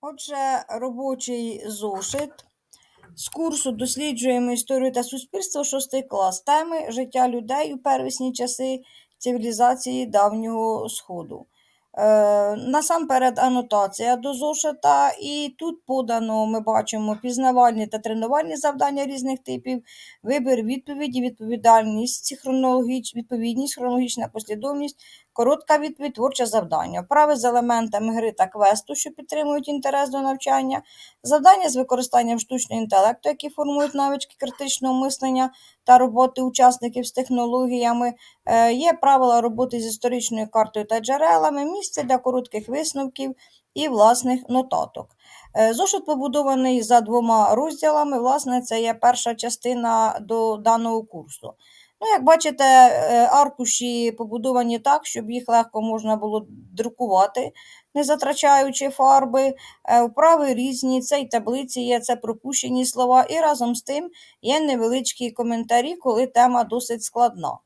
Отже, робочий зошит з курсу досліджуємо історію та суспільство, шостий клас. Теми життя людей у первісні часи цивілізації давнього Сходу. Е, насамперед анотація до зошита, і тут подано, ми бачимо пізнавальні та тренувальні завдання різних типів, вибір відповіді, відповідальність, хронологіч, відповідність, хронологічна послідовність, коротка відповідь, творче завдання, вправи з елементами гри та квесту, що підтримують інтерес до навчання, завдання з використанням штучного інтелекту, які формують навички критичного мислення та роботи учасників з технологіями, Е, є правила роботи з історичною картою та джерелами, місце для коротких висновків і власних нотаток. Е, Зошит побудований за двома розділами. Власне, це є перша частина до даного курсу. Ну, Як бачите, е, аркуші побудовані так, щоб їх легко можна було друкувати, не затрачаючи фарби. Е, Вправи різні, це й таблиці є, це пропущені слова, і разом з тим є невеличкі коментарі, коли тема досить складна.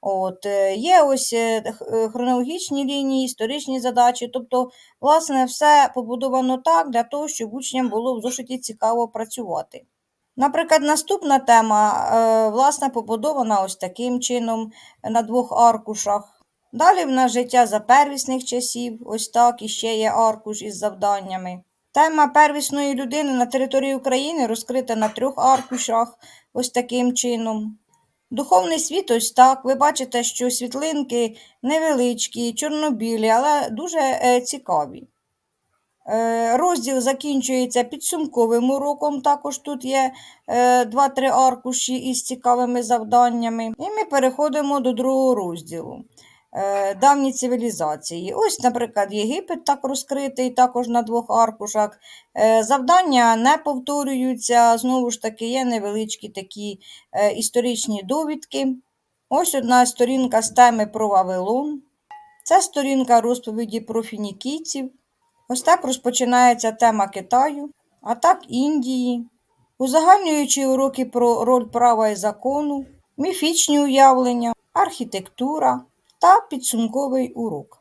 От, е, Є ось е, е, хронологічні лінії, історичні задачі, тобто, власне, все побудовано так, для того, щоб учням було в зошиті цікаво працювати. Наприклад, наступна тема, е, власне, побудована ось таким чином на двох аркушах. Далі в нас життя за первісних часів, ось так, і ще є аркуш із завданнями. Тема первісної людини на території України розкрита на трьох аркушах, ось таким чином. Духовний світ ось так. Ви бачите, що світлинки невеличкі, чорнобілі, але дуже е, цікаві. Е, Розділ закінчується підсумковим уроком. Також тут є е, 2-3 аркуші із цікавими завданнями. І ми переходимо до другого розділу. Е, Давні цивілізації. Ось, наприклад, Єгипет так розкритий, також на двох аркушах. Е, Завдання не повторюються, знову ж таки, є невеличкі такі е, історичні довідки. Ось одна сторінка з теми про Вавилон. Це сторінка розповіді про фінікійців. Ось так розпочинається тема Китаю, а так Індії, узагальнюючи уроки про роль права і закону, міфічні уявлення, архітектура та підсумковий урок.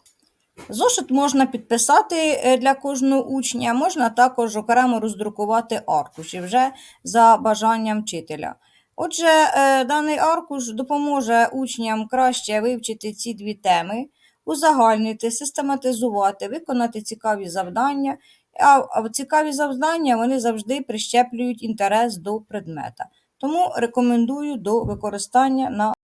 Зошит можна підписати е, для кожного учня, можна також окремо роздрукувати аркуші вже за бажанням вчителя. Отже, е, даний аркуш допоможе учням краще вивчити ці дві теми, узагальнити, систематизувати, виконати цікаві завдання. А цікаві завдання вони завжди прищеплюють інтерес до предмета. Тому рекомендую до використання на